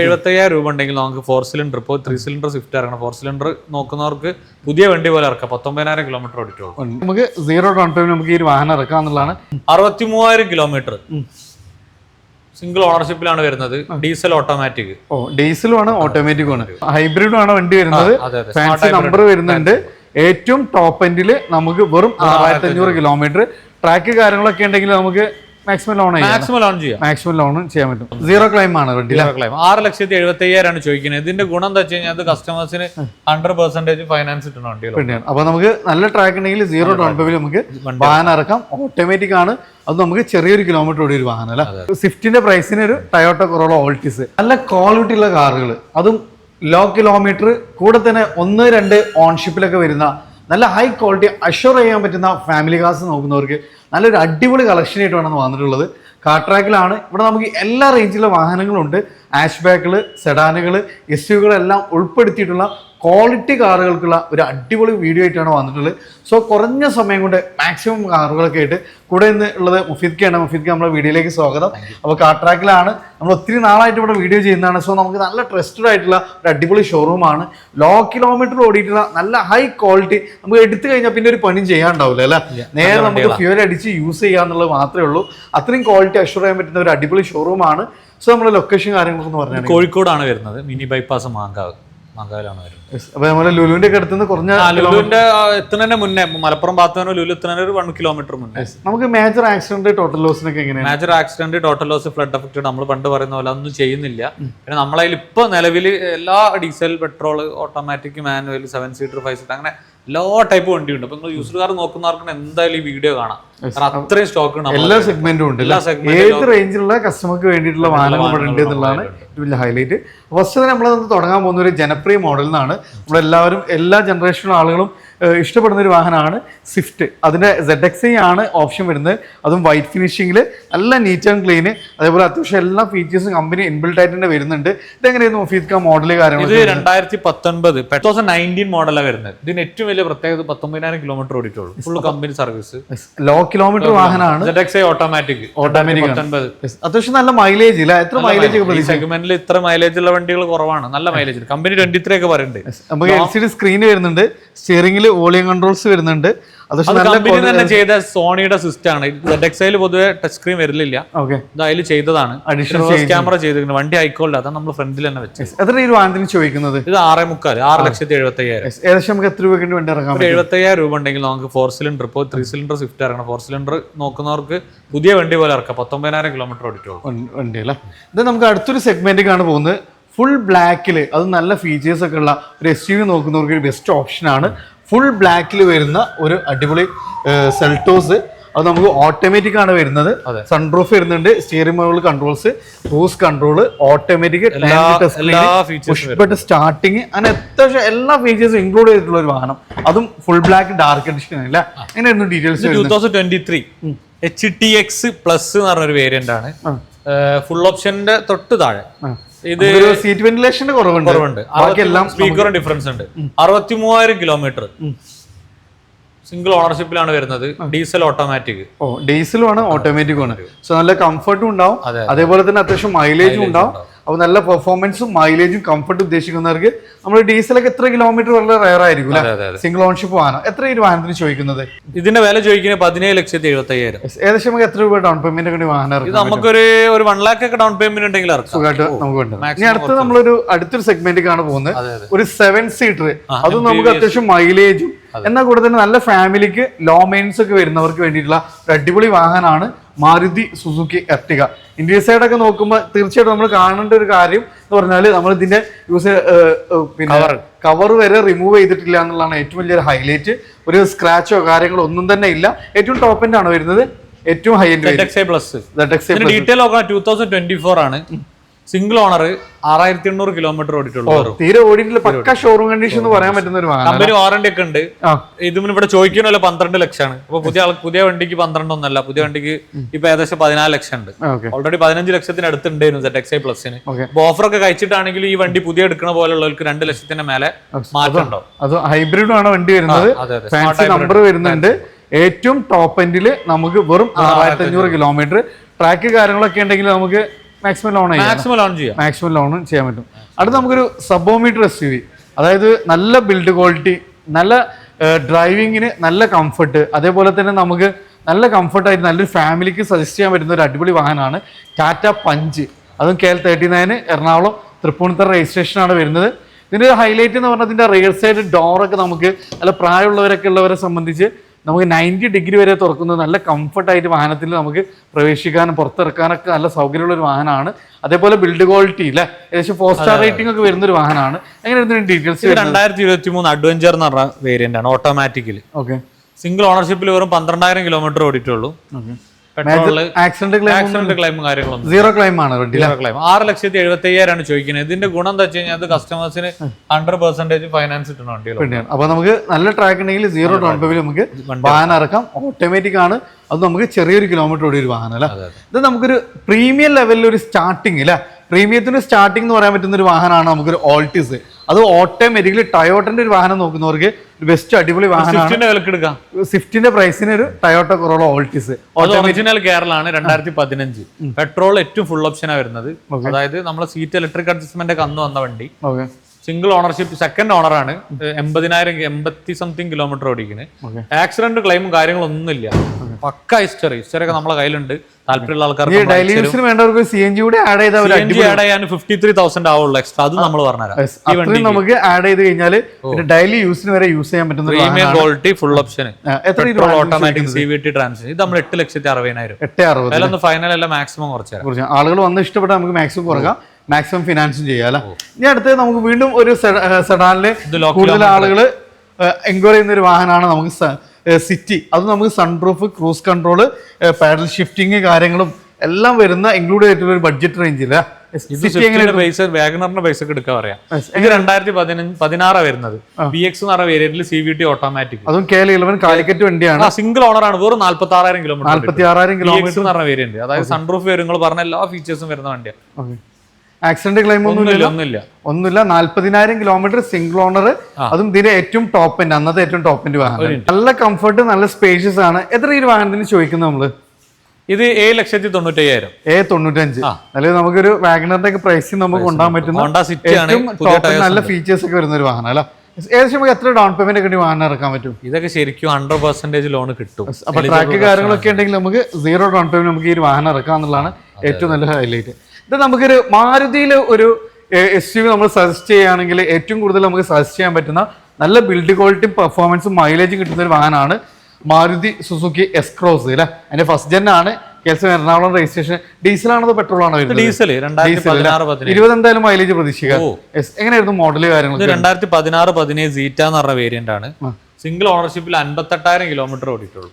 എഴുപത്തയ്യായിരം രൂപ ഉണ്ടെങ്കിൽ നമുക്ക് ഫോർ സിലിണ്ടർ ഇപ്പോൾ ത്രീ സിലിണ്ടർ സ്വിഫ്റ്റ് ഇറങ്ങണം. ഫോർ സിലിണ്ടർ നോക്കുന്നവർക്ക് പുതിയ വണ്ടി പോലെ ഇറക്കാം. പത്തൊമ്പതിനായിരം കിലോമീറ്റർ ഓടിച്ചോളൂ നമുക്ക് സീറോ ഡൗൺ പേയ്മെന്റ് നമുക്ക് ഈ ഒരു വാഹനം ഇറക്കാം എന്നുള്ളതാണ്. അറുപത്തി മൂവായിരം കിലോമീറ്റർ സിംഗിൾ ഓണർഷിപ്പിലാണ് വരുന്നത്. ഡീസൽ ഓട്ടോമാറ്റിക് ഓ ഡീസലും ആണ്. ഓട്ടോമാറ്റിക്കും ആണ് ഹൈബ്രിഡും ആണ് വണ്ടി വരുന്നത്. ഫാൻസി നമ്പർ വരുന്നുണ്ട്. ഏറ്റവും ടോപ്പ് എൻഡിൽ നമുക്ക് വെറും ആറായിരത്തി അഞ്ഞൂറ് കിലോമീറ്റർ ട്രാക്ക് കാര്യങ്ങളൊക്കെ ഉണ്ടെങ്കിൽ നമുക്ക് മാക്സിമം ലോൺ മാക്സിമം ലോൺ ചെയ്യാം. മാക്സിമം ലോൺ ചെയ്യാൻ പറ്റും. സീറോ ക്ലൈം ആണ് സീറോ ക്ലെയിം. ആറ് ലക്ഷത്തി എഴുപത്തി അയ്യായിരമാണ് ചോദിക്കുന്നത്. ഇതിന്റെ ഗുണം എന്താ വെച്ച് കഴിഞ്ഞാൽ അത് കസ്റ്റമേഴ്സിന് ഹൺഡ്രഡ് പെർസെന്റേജ് ഫൈനാൻസ് കിട്ടണം വണ്ടികൾ അപ്പൊ നമുക്ക് നല്ല ട്രാക്ക് ഉണ്ടെങ്കിൽ സീറോ ഡൗൺ പേയ്മെന്റ് നമുക്ക് വാഹനം ഇറക്കാം. ഓട്ടോമാറ്റിക് ആണ്. അത് നമുക്ക് ചെറിയൊരു കിലോമീറ്റർ ഓടി ഒരു വാഹനം അല്ല? സ്വിഫ്റ്റിന്റെ പ്രൈസിന് ഒരു ടയോട്ട കൊറോള ഓൾട്ടിസ് നല്ല ക്വാളിറ്റി ഉള്ള കാറുകൾ അതും ലോ കിലോമീറ്റർ കൂടെ തന്നെ ഒന്ന് രണ്ട് ഓൺഷിപ്പിലൊക്കെ വരുന്ന നല്ല ഹൈ ക്വാളിറ്റി അഷ്യൂർ ചെയ്യാൻ പറ്റുന്ന ഫാമിലി കാസ് നോക്കുന്നവർക്ക് നല്ലൊരു അടിപൊളി കളക്ഷൻ ആയിട്ടാണ് വന്നിട്ടുള്ളത്. കാർ ട്രാക്കിലാണ് ഇവിടെ നമുക്ക് എല്ലാ റേഞ്ചിലെ വാഹനങ്ങളുണ്ട്. ആഷ് ബാക്കുകൾ സെഡാനുകൾ എസ് യുകളെല്ലാം ഉൾപ്പെടുത്തിയിട്ടുള്ള ക്വാളിറ്റി കാറുകൾക്കുള്ള ഒരു അടിപൊളി വീഡിയോ ആയിട്ടാണ് വന്നിട്ടുള്ളത്. സോ കുറഞ്ഞ സമയം കൊണ്ട് മാക്സിമം കാറുകളൊക്കെ ആയിട്ട് കൂടെ ഇന്ന് ഉള്ളത് മുഫീദ്ക്കാണ്. മുഫീദ്ക്ക് നമ്മുടെ വീഡിയോയിലേക്ക് സ്വാഗതം. അപ്പോൾ കാർ ട്രാക്കിലാണ് നമ്മൾ ഒത്തിരി നാളായിട്ട് ഇവിടെ വീഡിയോ ചെയ്യുന്നതാണ്. സോ നമുക്ക് നല്ല ട്രസ്റ്റഡ് ആയിട്ടുള്ള ഒരു അടിപൊളി ഷോറൂമാണ് ലോ കിലോമീറ്റർ ഓടിയിട്ടുള്ള നല്ല ഹൈ ക്വാളിറ്റി നമുക്ക് എടുത്തു കഴിഞ്ഞാൽ പിന്നെ ഒരു പണി ചെയ്യാണ്ടാവില്ല അല്ലേ? നേരെ നമുക്ക് ഫ്യൂൽ അടിച്ച് യൂസ് ചെയ്യാന്നുള്ളത് മാത്രമേ ഉള്ളൂ. അത്രയും ക്വാളിറ്റി അഷ്യൂർ ചെയ്യാൻ പറ്റുന്ന ഒരു അടിപൊളി ഷോറൂമാണ് സോ നമ്മുടെ ലൊക്കേഷൻ കാര്യങ്ങളൊക്കെ എന്ന് പറഞ്ഞാൽ കോഴിക്കോടാണ് വരുന്നത്. Mini bypass Mankavu. മാങ്കാവിലാണ് വരുന്നത് അപ്പൊ നമ്മളെ ലുലുവിന്റെ ഒക്കെ അടുത്തുനിന്ന് കുറഞ്ഞ ലുലുവിന്റെ എത്തുന്നതിന് മുന്നേ മലപ്പുറം ഭാഗത്തുനിന്ന് ലുലു എത്തുന്നതിന് ഒരു വൺ കിലോമീറ്റർ മുന്നേ. നമുക്ക് മേജർ ആക്സിഡന്റ് ടോട്ടൽ ലോസിനൊക്കെ എങ്ങനെയാണ്? Major accident total loss flood effect നമ്മൾ പണ്ട് പറയുന്ന പോലെ ഒന്നും ചെയ്യുന്നില്ല. പിന്നെ നമ്മളതിൽ ഇപ്പൊ നിലവിൽ എല്ലാ diesel petrol automatic manual seven seater five seater അങ്ങനെ എല്ലാ ടൈപ്പ് വണ്ടിയുണ്ട്. അപ്പൊ നിങ്ങൾ കാർ നോക്കുന്നവർക്ക് എന്തായാലും ഈ വീഡിയോ കാണാം. കാരണം അത്രയും സ്റ്റോക്ക് ഉണ്ട് എല്ലാ സെഗ്മെന്റും ഉണ്ട്. എല്ലാ? ഏത് റേഞ്ചിലുള്ള കസ്റ്റമർക്ക് വേണ്ടിയിട്ടുള്ള വാഹനങ്ങൾ ഇവിടെ ഉണ്ട് എന്നുള്ളതാണ് വലിയ ഹൈലൈറ്റ് ഫസ്റ്റ് തന്നെ നമ്മൾ തുടങ്ങാൻ പോകുന്ന ഒരു ജനപ്രിയ മോഡൽ നിന്നാണ് നമ്മളെല്ലാവരും എല്ലാ ജനറേഷനിലുള്ള ആളുകളും ഇഷ്ടപ്പെടുന്ന ഒരു വാഹനമാണ് സ്വിഫ്റ്റ് അതിന്റെ സെഡ് എക്സ് ആണ് ഓപ്ഷൻ വരുന്നത്. അതും വൈറ്റ് ഫിനിഷിങ്ങിൽ നല്ല നീറ്റ് ആൻഡ് ക്ലീൻ അതേപോലെ അത്യാവശ്യം എല്ലാ ഫീച്ചേഴ്സും കമ്പനി ഇൻബിൽഡ് ആയിട്ട് തന്നെ വരുന്നുണ്ട്. ഇതെങ്ങനെയായിരുന്നു ഒഫീസ് മോഡൽ കാര്യങ്ങൾ ഇത് രണ്ടായിരത്തി പത്തൊൻപത് തൗസൻഡ് നയന്റീൻ മോഡലാണ് വരുന്നത്. ഇതിന് ഏറ്റവും വലിയ പ്രത്യേകത പത്തൊമ്പതിനായിരം kilometre ഓടിയിട്ടുള്ളൂ. Full company service low kilometre വാഹനമാണ്. ഓട്ടോമാറ്റിക് ഓട്ടോമാറ്റിക് ആണ്. പത്തൊൻപത് അത്യാവശ്യം നല്ല മൈലേജ് ഇല്ല? എത്ര മൈലേജ് സെഗ്മെന്റിൽ ഇത്ര മൈലേജ് ഉള്ള വണ്ടികൾ കുറവാണ്. നല്ല മൈലേജ് കമ്പനി ട്വന്റി ത്രീ ഒക്കെ പറയുന്നുണ്ട്. നമുക്ക് എൽ സി ഡി സ്ക്രീൻ വരുന്നുണ്ട്. സ്റ്റിയറിംഗിൽ വോളിയം കൺട്രോൾസ് വരുന്നുണ്ട്. തന്നെ ചെയ്ത സോണിയുടെ സിസ്റ്റം ആണ്. ഡെക്സൈൽ പൊതുവേ ടച്ച് സ്ക്രീൻ വരില്ല അതിൽ ചെയ്തതാണ്. അഡീഷണൽ ക്യാമറ ചെയ്തിരിക്കുന്നത് വണ്ടി ആയിക്കോളില്ല അതാണ് നമ്മൾ ഫ്രണ്ടിൽ തന്നെ വെച്ചത്. എത്ര വാഹനത്തിന് ചോദിക്കുന്നത്? ഇത് ആറേ മുക്കാൽ ആറ് ലക്ഷത്തി എഴുപത്തി അയ്യായിരം ഏകദേശം നമുക്ക് എത്ര രൂപ വണ്ടി എഴുപത്തി അയ്യായിരം രൂപ ഉണ്ടെങ്കിൽ നമുക്ക് ഫോർ സിലിണ്ടർ ഇപ്പോൾ ത്രീ സിലിണ്ടർ സ്വിഫ്റ്റ് ഇറങ്ങണം. ഫോർ സിലിണ്ടർ നോക്കുന്നവർക്ക് പുതിയ വണ്ടി പോലെ ഇറക്കാം. പത്തൊമ്പതിനായിരം കിലോമീറ്റർ ഓടിട്ടുള്ളൂ വണ്ടി- വണ്ടി അല്ലേ ഇത് നമുക്ക് അടുത്തൊരു സെഗ്മെന്റിലേക്കാണ് പോകുന്നത്. ഫുൾ ബ്ലാക്കിൽ അത് നല്ല ഫീച്ചേഴ്സ് ഒക്കെ ഉള്ള ഒരു എസ് യു വി നോക്കുന്നവർക്ക് ഒരു ബെസ്റ്റ് ഓപ്ഷനാണ് ഫുൾ ബ്ലാക്കിൽ വരുന്ന ഒരു അടിപൊളി സെൽട്ടോസ് അത് നമുക്ക് ഓട്ടോമാറ്റിക് ആണ് വരുന്നത്. സൺപ്രൂഫ് സൺറൂഫ് വരുന്നുണ്ട് സ്റ്റിയറിംഗ് മുകൾ controls cruise control automatic but starting അങ്ങനെ അത്യാവശ്യം എല്ലാ ഫീച്ചേഴ്സും ഇൻക്ലൂഡ് ചെയ്തിട്ടുള്ള ഒരു വാഹനം. അതും ഫുൾ ബ്ലാക്ക് ഡാർക്ക് എഡിഷൻ അല്ല? എങ്ങനെയായിരുന്നു details two thousand twenty three H T X plus എന്ന് പറഞ്ഞൊരു വേരിയന്റ് ആണ്. ഫുൾ ഓപ്ഷന്റെ തൊട്ട് താഴെ. ഇത് സീറ്റ് വെന്റിലേഷന്റെ കുറവുണ്ട്. കുറവുണ്ട്. ബാക്കിയെല്ലാം ഡിഫറൻസ് ഉണ്ട്. അറുപത്തി മൂവായിരം കിലോമീറ്റർ സിംഗിൾ ഓണർഷിപ്പിലാണ് വരുന്നത്. ഡീസൽ ഓട്ടോമാറ്റിക് ഓ ഡീസലും ആണ് ഓട്ടോമാറ്റിക്കും ആണ്. സോ നല്ല കംഫർട്ടും ഉണ്ടാവും. അതേപോലെ തന്നെ അത്യാവശ്യം മൈലേജും ഉണ്ടാവും. അപ്പൊ നല്ല പെർഫോമൻസും മൈലേജും കംഫർട്ടും ഉദ്ദേശിക്കുന്നവർക്ക് നമ്മൾ ഡീസലൊക്കെ എത്ര കിലോമീറ്റർ വളരെ റയർ ആയിരിക്കും സിംഗിൾ ഓൺഷിപ്പ് വാഹനം. എത്ര ഈ ഒരു വാഹനത്തിന് ചോദിക്കുന്നത്? ഇതിന്റെ വില ചോദിക്കുന്നത് പതിനേഴ് ലക്ഷത്തി എഴുപത്തി അയ്യായിരം ഏകദേശം നമുക്ക് എത്ര രൂപ ഡൗൺ പേയ്മെന്റ് വേണ്ടി വാഹനം ഇത് നമുക്കൊരു ഒരു വൺ ലാക്ക് ഒക്കെ ഡൗൺ പേയ്മെന്റ് ഉണ്ടെങ്കിൽ സുഖമായിട്ട് നമുക്ക് ഇനി അടുത്ത് നമ്മളൊരു അടുത്തൊരു സെഗ്മെന്റിലേക്കാണ് പോകുന്നത്. ഒരു സെവൻ സീറ്റർ അത് അതും നമുക്ക് അത്യാവശ്യം മൈലേജും എന്നാൽ കൂടെ തന്നെ നല്ല ഫാമിലിക്ക് ലോ മെയിൻസ് ഒക്കെ വരുന്നവർക്ക് വേണ്ടിയിട്ടുള്ള ഒരു അടിപൊളി വാഹനമാണ് Maruti Suzuki Ertiga India side ഒക്കെ നോക്കുമ്പോൾ തീർച്ചയായിട്ടും നമ്മൾ കാണേണ്ട ഒരു കാര്യം എന്ന് പറഞ്ഞാൽ നമ്മൾ ഇതിന്റെ യൂസ് പിന്നെ കവർ വരെ റിമൂവ് ചെയ്തിട്ടില്ല എന്നുള്ളതാണ് ഏറ്റവും വലിയൊരു ഹൈലൈറ്റ് ഒരു സ്ക്രാച്ചോ കാര്യങ്ങളോ ഒന്നും തന്നെ ഇല്ല. ഏറ്റവും ടോപ്പ് എൻഡ് ആണ് വരുന്നത്. ഏറ്റവും ഹൈ എൻഡ് പ്ലസ് ഡീറ്റെയിൽ നോക്കാം. ടൂ തൗസൻഡ് ട്വന്റി ഫോർ ആണ് സിംഗിൾ ഓണർ ആറായിരത്തി എണ്ണൂറ് കിലോമീറ്റർ ഓടിയിട്ടുള്ളൂ തീരെ ഓടിയിട്ടില്ല. പക്ക ഷോറൂം കണ്ടീഷൻ എന്ന് പറയാൻ പറ്റുന്ന ഒരു വാഹനം കമ്പനി വാറണ്ടി ഒക്കെ ഉണ്ട്. ഇതും ഇവിടെ ചോദിക്കണല്ലോ പന്ത്രണ്ട് ലക്ഷമാണ്. അപ്പൊ പുതിയ പുതിയ വണ്ടിക്ക് പന്ത്രണ്ട് ഒന്നല്ല പുതിയ വണ്ടിക്ക് ഇപ്പൊ ഏകദേശം പതിനാല് ലക്ഷം ഉണ്ട്. ഓൾറെഡി പതിനഞ്ച് ലക്ഷത്തിന് അടുത്തുണ്ടായിരുന്നു സെറ്റ് എക്സ് ഐ പ്ലസിന് അപ്പൊ ഓഫർ ഒക്കെ കഴിച്ചിട്ടാണെങ്കിലും ഈ വണ്ടി പുതിയ എടുക്കണ പോലുള്ളവർക്ക് രണ്ട് ലക്ഷത്തിന്റെ മേലെ മാറ്റം ഉണ്ടാവും അത് ഹൈബ്രിഡും ആണ് വണ്ടി വരുന്നത്. ഫാൻസി നമ്പർ വരുന്നുണ്ട്. ഏറ്റവും ടോപ്പ് എൻഡിൽ നമുക്ക് വെറും ആറായിരത്തി അഞ്ഞൂറ് കിലോമീറ്റർ ട്രാക്ക് കാര്യങ്ങളൊക്കെ ഉണ്ടെങ്കിൽ നമുക്ക് മാക്സിമം ലോൺ മാക്സിമം ലോൺ ചെയ്യാം. മാക്സിമം ലോൺ ചെയ്യാൻ പറ്റും. അടുത്ത നമുക്കൊരു സബോമീറ്റർ എസ് യു വി അതായത് നല്ല ബിൽഡ് ക്വാളിറ്റി നല്ല ഡ്രൈവിങ്ങിന് നല്ല കംഫർട്ട് അതേപോലെ തന്നെ നമുക്ക് നല്ല കംഫർട്ടായിട്ട് നല്ലൊരു ഫാമിലിക്ക് സജസ്റ്റ് ചെയ്യാൻ പറ്റുന്ന ഒരു അടിപൊളി വാഹനമാണ് ടാറ്റ പഞ്ച് അതും K L thirty nine Ernakulam Tripunithura രജിസ്ട്രേഷനാണ് വരുന്നത്. ഇതിന്റെ ഒരു ഹൈലൈറ്റ് എന്ന് പറഞ്ഞാൽ ഇതിന്റെ റിയർ സൈഡ് ഡോറൊക്കെ നമുക്ക് നല്ല പ്രായമുള്ളവരൊക്കെ ഉള്ളവരെ സംബന്ധിച്ച് നമുക്ക് നയന്റി ഡിഗ്രി വരെ തുറക്കുന്നത് നല്ല കംഫർട്ടായിട്ട് വാഹനത്തിൽ നമുക്ക് പ്രവേശിക്കാനും പുറത്തിറക്കാനൊക്കെ നല്ല സൗകര്യമുള്ള ഒരു വാഹനമാണ്. അതേപോലെ ബിൽഡ് ക്വാളിറ്റി അല്ലേ ഏകദേശം ഫോർ സ്റ്റാർ റേറ്റിംഗ് ഒക്കെ വരുന്ന ഒരു വാഹനമാണ്. അങ്ങനെ എന്തെങ്കിലും ഡീറ്റെയിൽസ് രണ്ടായിരത്തി ഇരുപത്തി മൂന്ന് അഡ്വഞ്ചർ എന്ന് പറഞ്ഞ വേരിയന്റ് ആണ് ഓട്ടോമാറ്റിക്കലി ഓക്കെ സിംഗിൾ ഓണർഷിപ്പിൽ വെറും പന്ത്രണ്ടായിരം കിലോമീറ്റർ ഓടിയിട്ടുള്ളൂ. ആക്സിഡന്റ് ക്ലെയിമും കാര്യങ്ങളൊന്നും സീറോ ക്ലെയിം ആണ് സീറോ ക്ലെയിം ആറ് ലക്ഷത്തി എഴുപത്തി അയ്യായിരമാണ് ചോദിക്കുന്നത്. ഇതിന്റെ ഗുണം എന്താ വെച്ച് കഴിഞ്ഞാൽ അത് കസ്റ്റമേഴ്സിന് ഹൺഡ്രഡ് പെർസെന്റേജ് ഫൈനാൻസ് വണ്ടിയാണ്. അപ്പൊ നമുക്ക് നല്ല ട്രാക്ക് ഉണ്ടെങ്കിൽ സീറോ ഡൗൺ പേയ്മെന്റ് നമുക്ക് വാഹനം ഇറക്കാം. ഓട്ടോമാറ്റിക് ആണ്. അത് നമുക്ക് ചെറിയൊരു കിലോമീറ്റർ ഓടി ഒരു വാഹനം അല്ല? ഇത് നമുക്കൊരു പ്രീമിയം ലെവലിൽ ഒരു സ്റ്റാർട്ടിങ് അല്ലെ? പ്രീമിയത്തിന്റെ സ്റ്റാർട്ടിംഗ് എന്ന് പറയാൻ പറ്റുന്ന ഒരു വാഹനമാണ് നമുക്കൊരു ഓൾട്ടിസ് അത് ഓട്ടോമാറ്റിക്കലി ടയോട്ടന്റെ ഒരു വാഹനം നോക്കുന്നവർക്ക് ബെസ്റ്റ് അടിപൊളി വാഹനമാണ്. സ്വിഫ്റ്റിന്റെ പ്രൈസിന് ഒരു Toyota Corolla Altis original original കേരളാണ് രണ്ടായിരത്തി പതിനഞ്ച് പെട്രോൾ ഏറ്റവും ഫുൾ ഓപ്ഷനാണ് വരുന്നത്. അതായത് നമ്മളെ സീറ്റ് ഇലക്ട്രിക് അഡ്ജസ്റ്റ്മെന്റ് ഒക്കെ അന്ന് വന്ന വണ്ടി. സിംഗിൾ ഓണർഷിപ്പ് സെക്കൻഡ് ഓണറാണ് എൺപതിനായിരം എൺപത്തി സംതിങ് കിലോമീറ്റർ ഓടിക്കുന്നത് ആക്സിഡന്റ് ക്ലെയിമും കാര്യങ്ങളൊന്നുമില്ല പക്ക ഹിസ്റ്ററി ഹിസ്റ്ററി ഒക്കെ നമ്മളെ കയ്യിലുണ്ട്. താല്പര്യമുള്ള ആൾക്കാർക്ക് ഡെയിലി യൂസിന് വേണ്ടവർക്ക് സി എൻ ജി കൂടെ ആഡ് ആഡ് ചെയ്യാൻ ഫിഫ്റ്റി ത്രീ തൗസൻഡ് ആവുള്ളൂ എക്സ്ട്രാ അത് നമ്മൾ പറഞ്ഞുതരാം. നമുക്ക് ആഡ് ചെയ്ത് കഴിഞ്ഞാൽ ഡെയിലി യൂസിന് വരെ യൂസ് ചെയ്യാൻ പറ്റുന്ന പ്രീമിയം ക്വാളിറ്റി ഫുൾ ഓപ്ഷൻ എത്ര automatic C V T transmission ഇത് നമ്മൾ എട്ട് ലക്ഷത്തി അറുപതിനായിരം. എട്ട് അറുപത് അതിലൊന്ന് ഫൈനൽ അല്ല മാക്സിമം കുറച്ച് ആളുകൾ വന്ന് ഇഷ്ടപ്പെട്ട നമുക്ക് മാക്സിമം കുറക്കാം. മാക്സിമം ഫിനാൻസും ചെയ്യാം അല്ലെ? ഇനി അടുത്ത് നമുക്ക് വീണ്ടും ഒരു സെഡാനിൽ കൂടുതൽ ആളുകൾ എൻക്വയറി ചെയ്യുന്ന ഒരു വാഹനമാണ് നമുക്ക് സിറ്റി അത് നമുക്ക് sunroof cruise control paddle shifting കാര്യങ്ങളും എല്ലാം വരുന്ന ഇൻക്ലൂഡ് ചെയ്തിട്ടുള്ള ഒരു ബഡ്ജറ്റ് റേഞ്ചില്ല വാഗണറിന്റെ പൈസ ഒക്കെ എടുക്കാൻ പറയാം. ഇത് രണ്ടായിരത്തി പതിനഞ്ച് പതിനാറാ വരുന്നത്. ബി എക്സ് എന്ന് പറഞ്ഞ വേരിയന്റിൽ സി വി ടി ഓട്ടോമാറ്റിക് അതും കെ ഇലവൻ കാലിക്കറ്റ് വണ്ടിയാണ്. സിംഗിൾ ഓണർ ആണ്. വെറും നാല്പത്തി ആറായിരം കിലോമീറ്റർ നാല്പത്തി ആറായിരം കിലോമീറ്റർ എന്ന് പറഞ്ഞ വേരിയന്റ് അതായത് സൺറൂഫ് വരും പറഞ്ഞ എല്ലാ ഫീച്ചേഴ്സും വരുന്ന വണ്ടിയാണ്. ആക്സിഡന്റ് ക്ലെയിം ഒന്നും ഒന്നുമില്ല ഒന്നുമില്ല. ഒന്നുമില്ല. നാല്പതിനായിരം കിലോമീറ്റർ സിംഗിൾ ഓണർ അതും ഇതിന്റെ ഏറ്റവും ടോപ്പ് എൻഡ് അന്നത്തെ ഏറ്റവും ടോപ്പ് എൻഡ് വാഹനം. നല്ല കംഫർട്ട് നല്ല സ്പേഷ്യസ് ആണ്. എത്ര ഈ വാഹനത്തിന് ചോദിക്കുന്നത് നമ്മൾ? ഇത് ഏഴ് ലക്ഷത്തി തൊണ്ണൂറ്റയ്യായിരം. എ തൊണ്ണൂറ്റഞ്ച്. അല്ലെങ്കിൽ നമുക്കൊരു വാഗണറിന്റെ ഒക്കെ പ്രൈസിൽ നമുക്ക് കൊണ്ടുപോകാൻ പറ്റുന്ന നല്ല ഫീച്ചേഴ്സ് ഒക്കെ വരുന്ന ഒരു വാഹനം അല്ല? ഏകദേശം എത്ര ഡൗൺ പേയ്മെന്റ് ഒക്കെ വാഹനം ഇറക്കാൻ പറ്റും? ഇതൊക്കെ ശരിക്കും ഹൺഡ്രഡ് പെർസെന്റേജ് ലോൺ കിട്ടും. അപ്പൊ ട്രാക്ക് കാര്യങ്ങളൊക്കെ ഉണ്ടെങ്കിൽ നമുക്ക് സീറോ ഡൗൺ പേയ്മെന്റ് നമുക്ക് ഈ വാഹനം ഇറക്കാം എന്നുള്ളതാണ് ഏറ്റവും നല്ല ഹൈലൈറ്റ് ഇത് നമുക്കൊരു മാരുതിയിൽ ഒരു എസ് യു നമ്മൾ സജസ്റ്റ് ചെയ്യുകയാണെങ്കിൽ ഏറ്റവും കൂടുതൽ നമുക്ക് സജസ്റ്റ് ചെയ്യാൻ പറ്റുന്ന നല്ല ബിൽഡ് ക്വാളിറ്റിയും പെർഫോമൻസും മൈലേജും കിട്ടുന്ന ഒരു വാഹനമാണ് മാരുതി സുസുക്കി എസ് ക്രോസ് അല്ലെ? അതിന്റെ ഫസ്റ്റ് ജെൻ ആണ്. കേസ് എറണാകുളം രജിസ്ട്രേഷൻ ഡീസൽ ആണോ പെട്രോൾ ആണോ ഡീസൽ ഇരുപത് എന്തായാലും മൈലേജ് പ്രതീക്ഷിക്കാം. എങ്ങനെയായിരുന്നു മോഡൽ കാര്യങ്ങൾ രണ്ടായിരത്തി പതിനാറ് പതിനേഴ് സീറ്റ എന്ന് പറഞ്ഞ വേരിയന്റ് ആണ്. സിംഗിൾ ഓണർഷിപ്പിൽ അൻപത്തെട്ടായിരം കിലോമീറ്റർ ഓടിയിട്ടുള്ളൂ.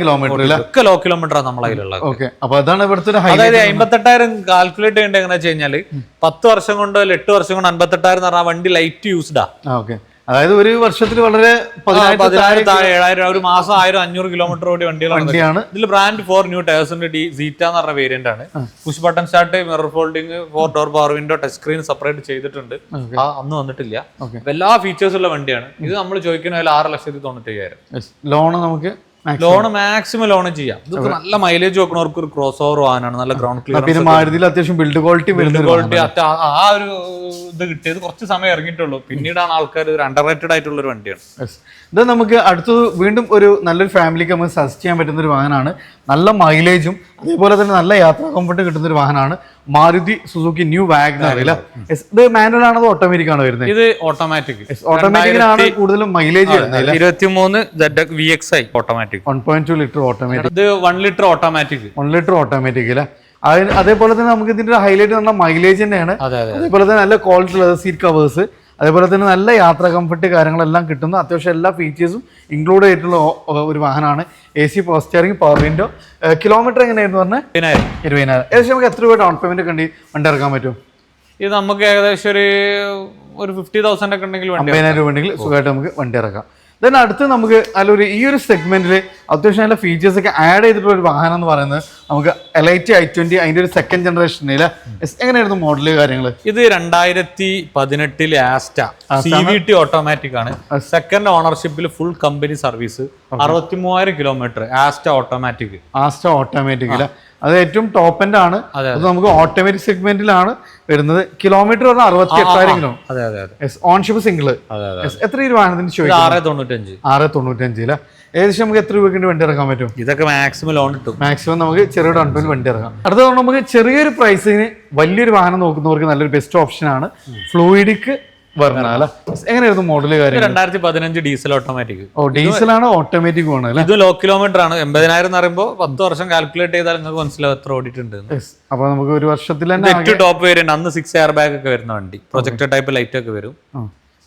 കിലോമീറ്റർ ഒക്കെ ലോ? കിലോമീറ്റർ ആണ് നമ്മളെ കയ്യിലുള്ളത്. അപ്പൊ അതാണ് ഇവിടുത്തെ അതായത് അമ്പത്തെട്ടായിരം കാൽക്കുലേറ്റ് ചെയ്യേണ്ടത് എങ്ങനെ വെച്ച് കഴിഞ്ഞാൽ പത്ത് വർഷം കൊണ്ടോ എട്ട് വർഷം കൊണ്ട് അൻപത്തെട്ടായിരം എന്ന് പറഞ്ഞാൽ വണ്ടി ലൈറ്റ് യൂസ്ഡാ അതായത് ഒരു വർഷത്തിൽ വളരെ ഒരു മാസം ആയിരം അഞ്ഞൂറ് കിലോമീറ്റർ ഓടി വണ്ടികളാണ് വണ്ടിയാണ്. ഇതിൽ ബ്രാൻഡ് ഫോർ ന്യൂ ടയേഴ്സിന്റെ ഡി സീറ്റ എന്ന് പറഞ്ഞ വേരിയന്റ് ആണ്. Push button start mirror folding four door power window touch screen separate ചെയ്തിട്ടുണ്ട്. ആ അന്ന് വന്നിട്ടില്ല. എല്ലാ ഫീച്ചേഴ്സ് ഉള്ള വണ്ടിയാണ്. ഇത് നമ്മൾ ചോദിക്കുന്ന ആറ് ലക്ഷത്തി തൊണ്ണൂറ്റി അയ്യായിരം ലോൺ നമുക്ക്. ലോൺ മാക്സിമം ലോൺ ചെയ്യാം. ഇതൊക്കെ നല്ല മൈലേജ് വെക്കണവർക്ക് ഒരു ക്രോസ് ഓവർ വാഹനമാണ് നല്ല ഗ്രൗണ്ട് ക്ലിയർ പിന്നെ മാരുതിയിൽ അത്യാവശ്യം ബിൽഡ് ക്വാളിറ്റി ബിൽഡ് ക്വാളിറ്റി ആ ഒരു ഇത് കിട്ടിയത് കുറച്ച് സമയം ഇറങ്ങിയിട്ടുള്ളൂ. പിന്നീടാണ് ആൾക്കാർ ഒരു അണ്ടർ റേറ്റഡ് ആയിട്ടുള്ള ഒരു വണ്ടിയാണ്. ഇത് നമുക്ക് അടുത്തത് വീണ്ടും ഒരു നല്ലൊരു ഫാമിലിക്ക് നമുക്ക് സജസ്റ്റ് ചെയ്യാൻ പറ്റുന്ന ഒരു വാഹനമാണ് നല്ല മൈലേജും അതേപോലെ തന്നെ നല്ല യാത്രാ കംഫർട്ട് കിട്ടുന്ന ഒരു വാഹനമാണ് മാരുതി സുസുക്കി ന്യൂ വാഗ്നർ അല്ല. ഇത് മാനുവൽ ആണോ ഓട്ടോമാറ്റിക് ആണോ വരുന്നത്? ഇത് ഓട്ടോമാറ്റിക് ഓട്ടോമാറ്റിക്കിനാണ് കൂടുതലും മൈലേജ് വരുന്നത് ഇരുപത്തി മൂന്ന് V X I automatic one point two litre automatic ഇത് one litre automatic one litre automatic അല്ലേ അതിന് അതേപോലെ തന്നെ നമുക്ക് ഇതിന്റെ ഹൈലൈറ്റ് പറഞ്ഞാൽ മൈലേജ് തന്നെയാണ്. അതെ അതെ അതേപോലെ തന്നെ നല്ല ക്വാളിറ്റി ഉള്ളത് സീറ്റ് കവേഴ്സ് അതേപോലെ തന്നെ നല്ല യാത്ര കംഫർട്ട് കാര്യങ്ങളെല്ലാം കിട്ടുന്ന അത്യാവശ്യം എല്ലാ ഫീച്ചേഴ്സും ഇൻക്ലൂഡ് ചെയ്തിട്ടുള്ള ഒരു വാഹനമാണ്. A C power steering power window kilometre എങ്ങനെയായിരുന്നു പറഞ്ഞാൽ പതിനായിരം ഇരുപതിനായിരം. ഏകദേശം നമുക്ക് എത്ര രൂപ ഡൗൺ പേയ്മെന്റ് കണ്ടി വണ്ടി ഇറക്കാൻ പറ്റും ഇത് നമുക്ക് ഏകദേശം ഒരു ഒരു ഫിഫ്റ്റി തൗസൻഡ് ഒക്കെ ഉണ്ടെങ്കിൽ അമ്പതിനായിരം രൂപ ഉണ്ടെങ്കിൽ സുഖമായിട്ട് നമുക്ക് വണ്ടി ഇറക്കാം. ദെൻ അടുത്ത് നമുക്ക് അല്ലൊരു ഈ ഒരു സെഗ്മെന്റിൽ അത്യാവശ്യം നല്ല ഫീച്ചേഴ്സ് ഒക്കെ ആഡ് ചെയ്തിട്ടുള്ള ഒരു വാഹനം എന്ന് പറയുന്നത് നമുക്ക് എലൈറ്റ് ഐ ട്വന്റി അതിന്റെ ഒരു സെക്കൻഡ് ജനറേഷനിൽ എങ്ങനെയായിരുന്നു മോഡൽ കാര്യങ്ങൾ ഇത് രണ്ടായിരത്തി പതിനെട്ടിലെ Asta. C V T automatic ആണ്. സെക്കൻഡ് ഓണർഷിപ്പിൽ ഫുൾ കമ്പനി സർവീസ് അറുപത്തി മൂവായിരം kilometre Asta automatic Asta automatic അത് ഏറ്റവും ടോപ്പ് എൻഡ് ആണ്. അത് നമുക്ക് ഓട്ടോമാറ്റിക് സെഗ്മെന്റിലാണ് വരുന്നത്. കിലോമീറ്റർ പറഞ്ഞാൽ അറുപത്തി എട്ടായിരം കിലോ ഓൺഷിപ്പ് അതെ എത്ര രൂപ ഇതിന് ആറ് തൊണ്ണൂറ്റഞ്ച്. ആറ് ഏകദേശം നമുക്ക് എത്ര രൂപയ്ക്ക് വണ്ടി ഇറക്കാൻ പറ്റും? ഇതൊക്കെ മാക്സിമം ലോൺ കിട്ടും. മാക്സിമം നമുക്ക് ചെറിയ ഡൗൺ പേയ്മെന്റ് വണ്ടി ഇറക്കാം. അടുത്ത തവണ നമുക്ക് ചെറിയൊരു പ്രൈസിന് വലിയൊരു വാഹനം നോക്കുന്നവർക്ക് നല്ലൊരു ബെസ്റ്റ് ഓപ്ഷൻ ആണ്. ഫ്ലൂയിഡിക്ക് എങ്ങനെയായിരുന്നു ഇത് കാര്യം രണ്ടായിരത്തി പതിനഞ്ച് ഡീസൽ ഓട്ടോമാറ്റിക്. ഓ ഡീസലാണ് ഓട്ടോമാറ്റിക് ആണ് ഇത് ലോ കിലോമീറ്റർ ആണ് എൺപതിനായിരം എന്ന് പറയുമ്പോൾ പത്ത് വർഷം കാൽക്കുലേറ്റ് ചെയ്താൽ നിങ്ങൾക്ക് മനസ്സിലാവും എത്ര ഓടിയിട്ടുണ്ട്. അപ്പൊ നമുക്ക് ഒരു വർഷത്തിൽ തന്നെ ടോപ്പ് വേരിയന്റ് അന്ന് സിക്സ് എയർ ബാഗ് ഒക്കെ വരുന്ന വണ്ടി. പ്രൊജക്ടർ ടൈപ്പ് ലൈറ്റ് ഒക്കെ വരും.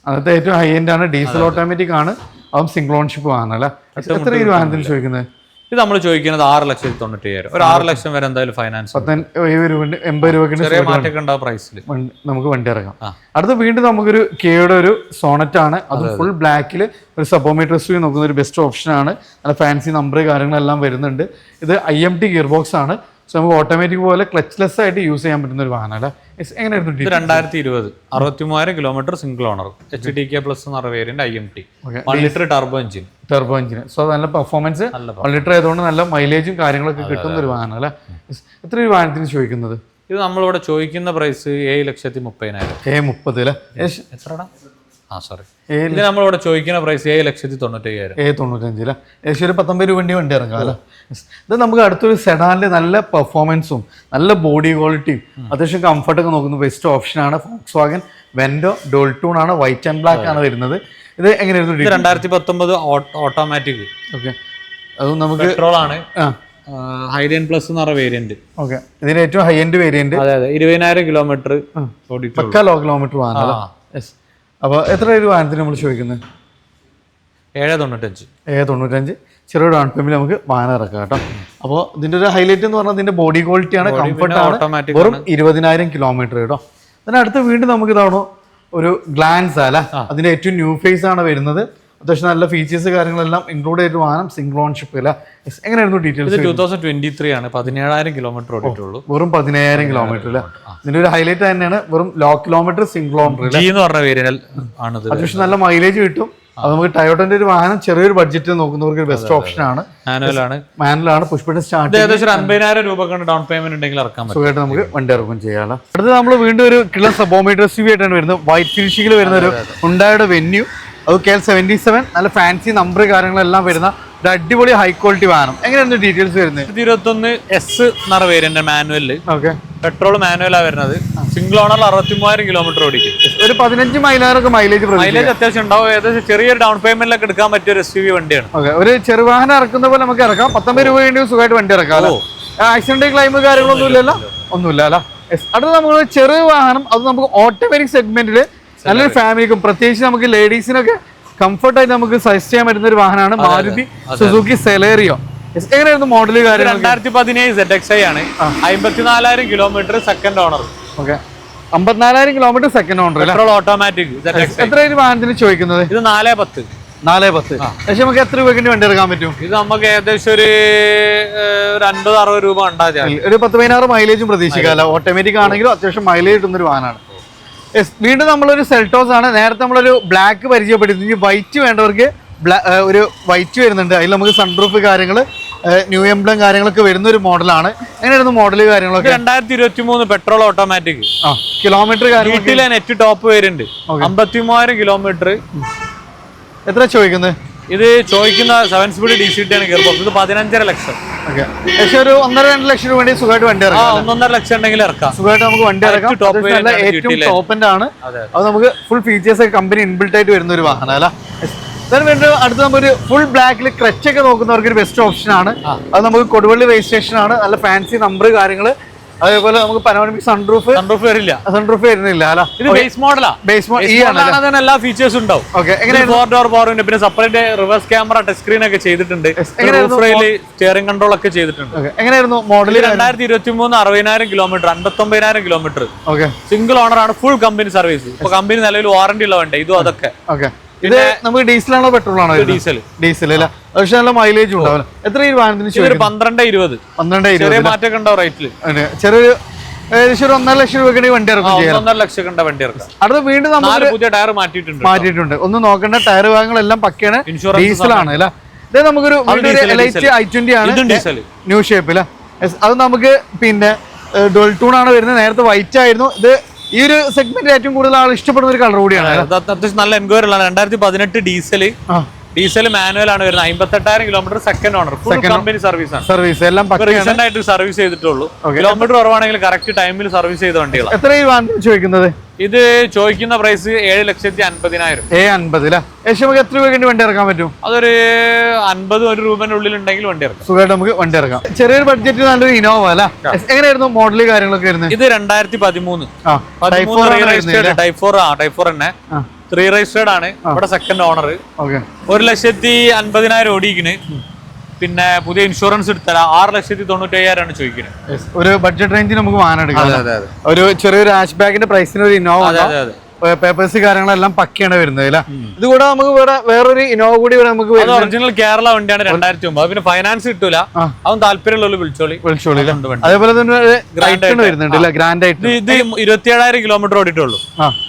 അന്നത്തെ ഏറ്റവും ഹൈ എൻഡ് ആണ്. ഡീസൽ ഓട്ടോമാറ്റിക് ആണ്. അതും സിംഗിൾ ഓൺഷിപ്പ് വാഹനം അല്ലേ? എത്ര ഈ വാഹനത്തിന് ചോദിക്കുന്നത്? ഇത് നമ്മൾ ചോദിക്കുന്നത് ആറ് ലക്ഷത്തി തൊണ്ണൂറ്റി അയ്യായിരം ഒരു ആറ് ലക്ഷം വരെ എന്തായാലും ഫൈനാൻസ് രൂപ ചെറിയ മാറ്റമൊക്കെ ഉണ്ടാവും പ്രൈസിൽ നമുക്ക് വണ്ടി ഇറങ്ങാം അടുത്ത് അടുത്ത വീണ്ടും നമുക്കൊരു കെയുടെ ഒരു സോണറ്റ് ആണ്. അത് ഫുൾ ബ്ലാക്കിൽ ഒരു സബോമീറ്റർ സ്വീ നോക്കുന്ന ഒരു ബെസ്റ്റ് ഓപ്ഷൻ ആണ്. നല്ല ഫാൻസി നമ്പർ കാര്യങ്ങളെല്ലാം വരുന്നുണ്ട്. ഇത് I M T gear box ആണ്. സോ നമുക്ക് ഓട്ടോമാറ്റിക് പോലെ ക്ലച്ച്ലെസ് ആയിട്ട് യൂസ് ചെയ്യാൻ പറ്റുന്ന ഒരു വാഹനം അല്ലേ? എങ്ങനെ എങ്ങനെയായിരുന്നു രണ്ടായിരത്തി ഇരുപത് അറുപത്തി മൂവായിരം kilometre single owner H D K plus എന്ന് പറഞ്ഞ variant I M T one litre turbo engine turbo engine so നല്ല പെർഫോമൻസ് വൺ ലിറ്റർ ആയതുകൊണ്ട് നല്ല മൈലേജും കാര്യങ്ങളൊക്കെ കിട്ടുന്ന ഒരു വാഹനം അല്ലേ? Yes. എത്ര ഒരു വാഹനത്തിന് ചോദിക്കുന്നത്? ഇത് നമ്മളിവിടെ ചോദിക്കുന്ന പ്രൈസ് ഏഴ് ലക്ഷത്തി മുപ്പതിനായിരം. ഏ മുപ്പത് അല്ലേ. എത്രടാ? ആ സോറി ഏഴ് ഇത് നമ്മളിവിടെ ചോദിക്കുന്ന പ്രൈസ് ഏഴ് ലക്ഷത്തി തൊണ്ണൂറ്റി അയ്യായിരം എ തൊണ്ണൂറ്റഞ്ച് അല്ലേ ഏകദേശം ഒരു പത്തൊമ്പത് രൂപ വണ്ടി വണ്ടി ഇറങ്ങാം അല്ലേ? ഇത് നമുക്ക് അടുത്തൊരു സെഡാനിൽ നല്ല പെർഫോമൻസും നല്ല ബോഡി ക്വാളിറ്റിയും അത്യാവശ്യം കംഫർട്ടൊക്കെ നോക്കുന്ന ബെസ്റ്റ് ഓപ്ഷനാണ് ഫോക്സ് വാഗൻ വെൻഡോ ഡോൾട്ടൂൺ ആണ് വൈറ്റ് ആൻഡ് ബ്ലാക്ക് ആണ് വരുന്നത്. ഇത് എങ്ങനെയായിരുന്നു രണ്ടായിരത്തി പത്തൊമ്പത് ഓട്ടോമാറ്റിക് ഓക്കെ അതും നമുക്ക് പെട്രോൾ ആണ്. ആ. ഹൈലൈൻ പ്ലസ് എന്ന് പറഞ്ഞ വേരിയന്റ് ഓക്കെ ഇതിന് ഏറ്റവും ഹൈ എൻഡ് വേരിയന്റ് അതെ അതെ. ഇരുപതിനായിരം കിലോമീറ്റർ പക്ക ലോ കിലോമീറ്റർ വാഹനം ആ. യെസ് അപ്പോൾ എത്ര ഒരു വാഹനത്തിന് നമ്മൾ ചോദിക്കുന്നത് ഏഴ് തൊണ്ണൂറ്റഞ്ച്. ഏഴ് തൊണ്ണൂറ്റഞ്ച്. ചെറിയ ഡൗൺ പേയ്മെന്റ് നമുക്ക് വാഹനം ഇറക്കാം കേട്ടോ. അപ്പോൾ ഇതിന്റെ ഒരു ഹൈലൈറ്റ് എന്ന് പറഞ്ഞാൽ ഇതിന്റെ ബോഡി ക്വാളിറ്റി ആണ് കംഫർട്ട് ആണ്. automatic വെറും ഇരുപതിനായിരം കിലോമീറ്റർ കേട്ടോ. അതിനടുത്ത് വീണ്ടും നമുക്ക് ഇതാണോ ഒരു ഗ്ലാൻസ് അല്ല? അതിന്റെ ഏറ്റവും ന്യൂ ഫേസ് ആണ് വരുന്നത്. അത്യാവശ്യം നല്ല ഫീച്ചേഴ്സ് കാര്യങ്ങളെല്ലാം ഇൻക്ലൂഡ് ചെയ്തിട്ട് വാഹനം സിംഗിൾ ഓൺഷിപ്പ് അല്ല Yes, എങ്ങനെയായിരുന്നു details two thousand twenty three ആണ്. പതിനേഴായിരം കിലോമീറ്റർ ഓടിയിട്ടുള്ളൂ. വെറും പതിനായിരം കിലോമീറ്റർ അല്ല ഇതിന്റെ ഒരു ഹൈലൈറ്റ് തന്നെയാണ് വെറും ലോ കിലോമീറ്റർ സിംഗിൾ ഓണർ എന്ന് പറഞ്ഞ വേരിയന്റ് ആണിത്. അത്യാവശ്യം നല്ല മൈലേജ് കിട്ടും. അത് നമുക്ക് ടയോട്ടന്റെ ഒരു വാഹനം ചെറിയൊരു ബഡ്ജറ്റ് നോക്കുന്നവർക്ക് ഒരു ബെസ്റ്റ് ഓപ്ഷൻ ആണ്. ആണ്. മാനുവലാണ് പുഷ്പിന്റെ സ്റ്റാർട്ട് ഏകദേശം ഒരു അൻപതിനായിരം രൂപ കണ്ട് ഡൗൺ പേയ്മെന്റ് ഉണ്ടെങ്കിൽ ഇറക്കാൻ പറ്റും. സുഖമായിട്ട് നമുക്ക് വണ്ടി ഇറക്കും ചെയ്യാലോ. അടുത്ത് നമ്മൾ വീണ്ടും ഒരു കിളൻ സബോമീറ്റർ സി ആയിട്ടാണ് വരുന്നത്. വൈറ്റ് ഫിനിഷിംഗിൽ വരുന്ന ഒരു ഉണ്ടായുടെ വെന്യൂ അത് കെ എൽ സെവന്റി സെവൻ. നല്ല ഫാൻസി നമ്പർ കാര്യങ്ങളെല്ലാം വരുന്ന ഒരു അടിപൊളി ഹൈ ക്വാളിറ്റി വാഹനം. എങ്ങനെയായിരുന്നു ഡീറ്റെയിൽസ് വരുന്നത്? ഇരുപത്തൊന്ന് എസ് എന്നാണ് പേര് മാനുവലിൽ ഓക്കെ പെട്രോൾ മാനുവലാണ് വരുന്നത്. സിംഗിൾ ഓണർ അറുപത്തി മൂവായിരം കിലോമീറ്റർ ഓടിക്കും. ഒരു പതിനഞ്ച് മൈലാറൊക്കെ മൈലേജ് മൈലേജ് അത്യാവശ്യം ഉണ്ടാവും. ഏകദേശം ചെറിയൊരു ഡൗൺ പേയ്മെന്റിലൊക്കെ എടുക്കാൻ പറ്റിയ ഒരു എസ് യു വി വണ്ടിയാണ്. ഓക്കെ ഒരു ചെറുവാഹനം ഇറക്കുന്ന പോലെ നമുക്ക് ഇറക്കാം. പത്തൊമ്പത് രൂപ വേണ്ടി സുഖമായിട്ട് വണ്ടി ഇറക്കാം അല്ലേ? ആക്സിഡന്റ് ക്ലൈം കാര്യങ്ങളൊന്നും ഇല്ലല്ലോ ഒന്നുമില്ല അല്ല? അടുത്ത നമ്മൾ ചെറിയ വാഹനം. അത് നമുക്ക് ഓട്ടോമാറ്റിക് സെഗ്മെന്റിൽ നല്ലൊരു ഫാമിലിക്കും പ്രത്യേകിച്ച് നമുക്ക് ലേഡീസിനൊക്കെ കംഫർട്ടായി നമുക്ക് സജസ്റ്റ് ചെയ്യാൻ പറ്റുന്ന ഒരു വാഹനമാണ് മാരുതി സുസുക്കി സെലേറിയോ. എങ്ങനെയായിരുന്നു മോഡൽ കാര്യം രണ്ടായിരത്തി പതിനേഴ് സെഡ് എക്സ് ഐ ആണ്. അമ്പത്തിനാലായിരം kilometre second owner okay അമ്പത്തിനാലായിരം kilometre second owner petrol automatic എത്ര വാഹനത്തിന് ചോദിക്കുന്നത്? ഇത് നാലേ പത്ത്. നാലേ പത്ത്. പക്ഷെ നമുക്ക് എത്ര രൂപയ്ക്ക് വണ്ടി എടുക്കാൻ പറ്റും? ഇത് നമുക്ക് ഏകദേശം ഒരു ഒരു അൻപത് അറുപത് രൂപ ഉണ്ടാകും ഒരു പത്ത് പതിനാറ് മൈലേജും പ്രതീക്ഷിക്കാമല്ലോ ഓട്ടോമാറ്റിക് ആണെങ്കിലും അത്യാവശ്യം മൈലേജ് കിട്ടുന്ന ഒരു വാഹനമാണ്. വീണ്ടും നമ്മളൊരു സെൽട്ടോസ് ആണ്. നേരത്തെ നമ്മളൊരു ബ്ലാക്ക് പരിചയപ്പെടുത്തി. ഇനി വൈറ്റ് വേണ്ടവർക്ക് ബ്ലാ- ഒരു വൈറ്റ് വരുന്നുണ്ട്. അതിൽ നമുക്ക് സൺറൂഫ് കാര്യങ്ങൾ ന്യൂ എംബ്ലം കാര്യങ്ങളൊക്കെ വരുന്ന ഒരു മോഡലാണ്. എങ്ങനെയായിരുന്നു മോഡൽ കാര്യങ്ങളൊക്കെ? രണ്ടായിരത്തി ഇരുപത്തി മൂന്ന് പെട്രോൾ ഓട്ടോമാറ്റിക് കിലോമീറ്റർ വീട്ടിലെ നെറ്റ് ടോപ്പ് വരുന്നുണ്ട്. അമ്പത്തി മൂവായിരം കിലോമീറ്റർ എത്ര ചോദിക്കുന്നത്? ഇത് ചോദിക്കുന്ന seven speed D C T ആണ് ഗിയർ ബോക്സ് ഇത് പതിനഞ്ചര ലക്ഷം. പക്ഷേ ഒരു ഒന്നര രണ്ട് ലക്ഷം രൂപ വേണ്ടി സുഖമായിട്ട് വണ്ടി ഇറക്കാം ഒന്നൊന്നര ലക്ഷം ഉണ്ടെങ്കിൽ ഇറക്കാം. സുഖമായിട്ട് നമുക്ക് വണ്ടി ഇറക്കാം. ഏറ്റവും ടോപ്പിന്റെ ആണ്. അതെ. നമുക്ക് ഫുൾ ഫീച്ചേഴ്സ് ഒക്കെ കമ്പനി ഇൻബിൽട്ട് ആയിട്ട് വരുന്ന ഒരു വാഹനം അല്ല? വീണ്ടും അടുത്ത് നമുക്ക് ഫുൾ ബ്ലാക്കിൽ ക്രച്ച് ഒക്കെ നോക്കുന്നവർക്ക് ഒരു ബെസ്റ്റ് ഓപ്ഷൻ ആണ്. അത് നമുക്ക് കൊടുവള്ളി രജിസ്ട്രേഷൻ ആണ്. നല്ല ഫാൻസി നമ്പർ കാര്യങ്ങൾ അതേപോലെ നമുക്ക് പനോരമിക് സൺറൂഫ് സൺറൂഫ് വരില്ല. സൺറൂഫ് വരുന്നില്ല അല്ല. ഇത് ബേസ് മോഡലാ ബേസ് അതിന് എല്ലാ ഫീച്ചേഴ്സും ഉണ്ടാവും. ഓക്കെ ഫോർ ഡോർ പവർ ഉണ്ട് പിന്നെ separate reverse camera touch screen ഒക്കെ ചെയ്തിട്ടുണ്ട്. സ്റ്റിയറിംഗ് കൺട്രോൾ ഒക്കെ ചെയ്തിട്ടുണ്ട്. എങ്ങനെയായിരുന്നു മോഡൽ രണ്ടായിരത്തി ഇരുപത്തി മൂന്ന് അറുപതിനായിരം കിലോമീറ്റർ അൻപത്തൊമ്പതിനായിരം കിലോമീറ്റർ ഓക്കെ സിംഗിൾ ഓണർ ആണ് ഫുൾ കമ്പനി സർവീസ് ഇപ്പൊ കമ്പനി നിലവിൽ വാറണ്ടി ഉള്ള വണ്ടി ഇതും അതൊക്കെ. ഓക്കെ ഇത് നമുക്ക് ഡീസലാണോ പെട്രോൾ ആണോ ഡീസൽ ഡീസൽ അല്ല? പക്ഷെ നല്ല മൈലേജ് ഉണ്ടാവില്ല. എത്ര ഈ വാഹനത്തിന് പന്ത്രണ്ട് ഇരുപത്. പന്ത്രണ്ട് ഇരുപത് ചെറിയ മാറ്റമൊക്കെ ഉണ്ടാവും റേറ്റിൽ. ചെറിയൊരു ഏകദേശം ഒരു ഒന്നര ലക്ഷം രൂപയ്ക്ക് വണ്ടി ഇറക്കും ഒന്നര ലക്ഷം കണ്ട വണ്ടി ഇറക്കാം അടുത്ത വീണ്ടും നമ്മൾ പുതിയ ടയർ മാറ്റിയിട്ടുണ്ട് മാറ്റിയിട്ടുണ്ട്. ഒന്ന് നോക്കേണ്ട ടയർ ഭാഗങ്ങളെല്ലാം പക്കയാണ്. ഇൻഷുറൻസ് ഡീസലാണ് അല്ല? ഇത് നമുക്കൊരു എലൈറ്റ് ഐ ട്വന്റി ആണ്. ന്യൂ ഷേപ്പ് Yes, അത് നമുക്ക് പിന്നെ ഡൊൽ ടൂൺ ആണ് വരുന്നത്. നേരത്തെ വൈറ്റ് ആയിരുന്നു. ഇത് ഈ ഒരു സെഗ്മെന്റ് ഏറ്റവും കൂടുതൽ ആൾ ഇഷ്ടപ്പെടുന്ന ഒരു കളർ കൂടിയാണ്. അത് അത്യാവശ്യം നല്ല എൻക്വയറി ഉള്ളതാണ് രണ്ടായിരത്തി പതിനെട്ട് ഡീസൽ ഡീസൽ മാനുവൽ ആണ് വരുന്നത്. അമ്പത്തെട്ടായിരം kilometre second owner full company service ആണ്. സർവീസ് എല്ലാം റീസെന്റ് ആയിട്ട് സർവീസ് ചെയ്തിട്ടുള്ളൂ. കിലോമീറ്റർ കുറവാണെങ്കിൽ കറക്റ്റ് ടൈമിൽ സർവീസ് ചെയ്ത വണ്ടികളാണ്. എത്ര രൂപ ചോദിക്കുന്നത്? ഇത് ചോദിക്കുന്ന പ്രൈസ് ഏഴ് ലക്ഷത്തി അൻപതിനായിരം. ഏ അൻപത് അല്ലേ ഏകദേശം നമുക്ക് എത്ര രൂപയ്ക്ക് വണ്ടി ഇറക്കാൻ പറ്റും? അതൊരു അൻപത് ഒരു രൂപന്റെ ഉള്ളിൽ ഉണ്ടെങ്കിൽ വണ്ടി ഇറക്കാം. സുഖമായിട്ട് നമുക്ക് വണ്ടി ഇറക്കാം. ചെറിയൊരു ബഡ്ജറ്റ് നല്ലൊരു ഇനോവ അല്ല? എങ്ങനെയായിരുന്നു മോഡൽ കാര്യങ്ങളൊക്കെ വരുന്നത് ഇത് രണ്ടായിരത്തി പതിമൂന്ന് ടൈഫോർ ആ ടൈഫോർ ഫോർ തന്നെ. ത്രീ രജിസ്റ്റേർഡ് ആണ്. ഇവിടെ സെക്കൻഡ് ഓണർ ഒരു ലക്ഷത്തി അൻപതിനായിരം ഓടിക്കണ് പിന്നെ പുതിയ ഇൻഷുറൻസ് എടുത്താൽ ആറ് ലക്ഷത്തി തൊണ്ണൂറ്റി അയ്യായിരമാണ് ചോദിക്കുന്നത് ഒരു ബഡ്ജറ്റ് റേഞ്ചിൽ നമുക്ക് വാഹനം എടുക്കാം അതെ അതെ അതെ. ഒരു ചെറിയൊരു ഹാഷ് ബാഗിന്റെ പ്രൈസിന് ഒരു ഇന്നോവ അതെ അതെ അതെ. പേപ്പേഴ്സ് കാര്യങ്ങളെല്ലാം പക്കയാണ് വരുന്നത് അല്ലേ? ഇത് കൂടെ നമുക്ക് വേറെ വേറൊരു ഇനോവ കൂടി ഇവിടെ നമുക്ക് ഒറിജിനൽ കേരള വണ്ടിയാണ് രണ്ടായിരത്തി ഒമ്പത് പിന്നെ ഫൈനാൻസ് കിട്ടൂല. അവൻ താല്പര്യമുള്ള വിളിച്ചോളി. വിളിച്ചോളി. അതേപോലെ തന്നെ ഗ്രാൻഡ് ഐറ്റൺ വരുന്നുണ്ട് അല്ലേ? ഗ്രാൻഡ് ആയിട്ട് ഇത് ഇരുപത്തിയേഴായിരം കിലോമീറ്റർ ഓടിയിട്ടുള്ളൂ.